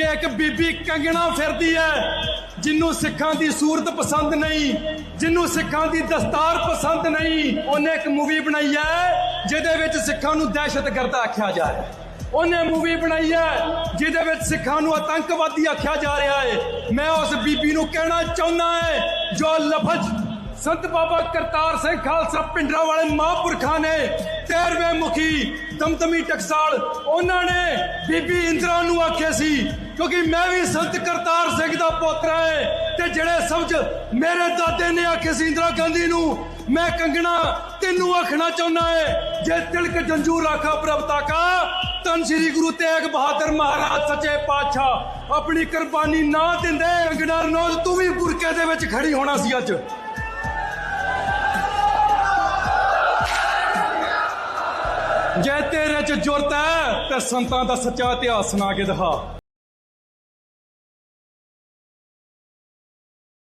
ਕਿ ਇੱਕ ਬੀਬੀ ਕੰਗਣਾ ਫਿਰਦੀ ਹੈ ਜਿਹਨੂੰ ਸਿੱਖਾਂ ਦੀ ਸੂਰਤ ਪਸੰਦ ਨਹੀਂ ਜਿਹਨੂੰ ਸਿੱਖਾਂ ਦੀ ਦਸਤਾਰ ਪਸੰਦ ਨਹੀਂ, ਉਹਨੇ ਇੱਕ ਮੂਵੀ ਬਣਾਈ ਹੈ, ਜਿਹਦੇ ਵਿੱਚ ਸਿੱਖਾਂ ਨੂੰ ਦਹਿਸ਼ਤਗਰਦ ਆਖਿਆ ਜਾ ਰਿਹਾ ਹੈ। ਉਹਨੇ ਮੂਵੀ ਬਣਾਈ ਹੈ, ਜਿਹਦੇ ਵਿੱਚ ਸਿੱਖਾਂ ਨੂੰ ਆਤੰਕਵਾਦੀ ਆਖਿਆ ਜਾ ਰਿਹਾ ਹੈ। ਮੈਂ ਉਸ ਬੀਬੀ ਨੂੰ ਕਹਿਣਾ ਚਾਹੁੰਦਾ ਹੈ, ਜੋ ਲਫ਼ਜ਼ ਸੰਤ ਬਾਬਾ ਕਰਤਾਰ ਸਿੰਘ ਖਾਲਸਾ ਪਿੰਡਰਾ ਵਾਲੇ ਮਹਾਂਪੁਰਖਾਂ ਨੇ 13ਵੇਂ ਮੁਖੀ ਦਮਦਮੀ ਟਕਸਾਲ, ਉਹਨਾਂ ਨੇ ਬੀਬੀ ਇੰਦਰਾ ਨੂੰ ਆਖਿਆ ਸੀ, ਕਿਉਂਕਿ ਮੈਂ ਵੀ ਸੰਤ ਕਰਤਾਰ ਸਿੰਘ ਦਾ ਪੋਤਰਾ ਹੈ ਤੇ ਜਿਹੜੇ ਸਮਝ ਮੇਰੇ ਦਾਦੇ ਨੇ ਆਖੇ ਸੀ ਇੰਦਰਾ ਗਾਂਧੀ ਨੂੰ, ਮੈਂ ਕੰਗਣਾ ਤੈਨੂੰ ਆਖਣਾ ਚਾਹੁੰਦਾ ਹੈ, ਜੇ ਤਿਲਕ ਜੰਜੂ ਰਾਖਾ ਪ੍ਰਭਤਾ ਕਾ ਤਨ ਸ੍ਰੀ ਗੁਰੂ ਤੇਗ ਬਹਾਦਰ ਮਹਾਰਾਜ ਸੱਚੇ ਪਾਤਸ਼ਾਹ, ਆਪਣੀ ਕੁਰਬਾਨੀ ਨਾ ਦਿੰਦੇ ਅੰਗਣਾ ਰਣੌਤ, ਤੂੰ ਵੀ ਬੁਰਕੇ ਦੇ ਵਿੱਚ ਖੜੀ ਹੋਣਾ ਸੀ ਅੱਜ। ਜੇ ਤੇਰੇ ਚ ਜੁਰਤ ਹੈ ਤੇ ਸੰਤਾਂ ਦਾ ਸੱਚਾ ਇਤਿਹਾਸ ਸੁਣਾ ਕੇ ਦਿਖਾ।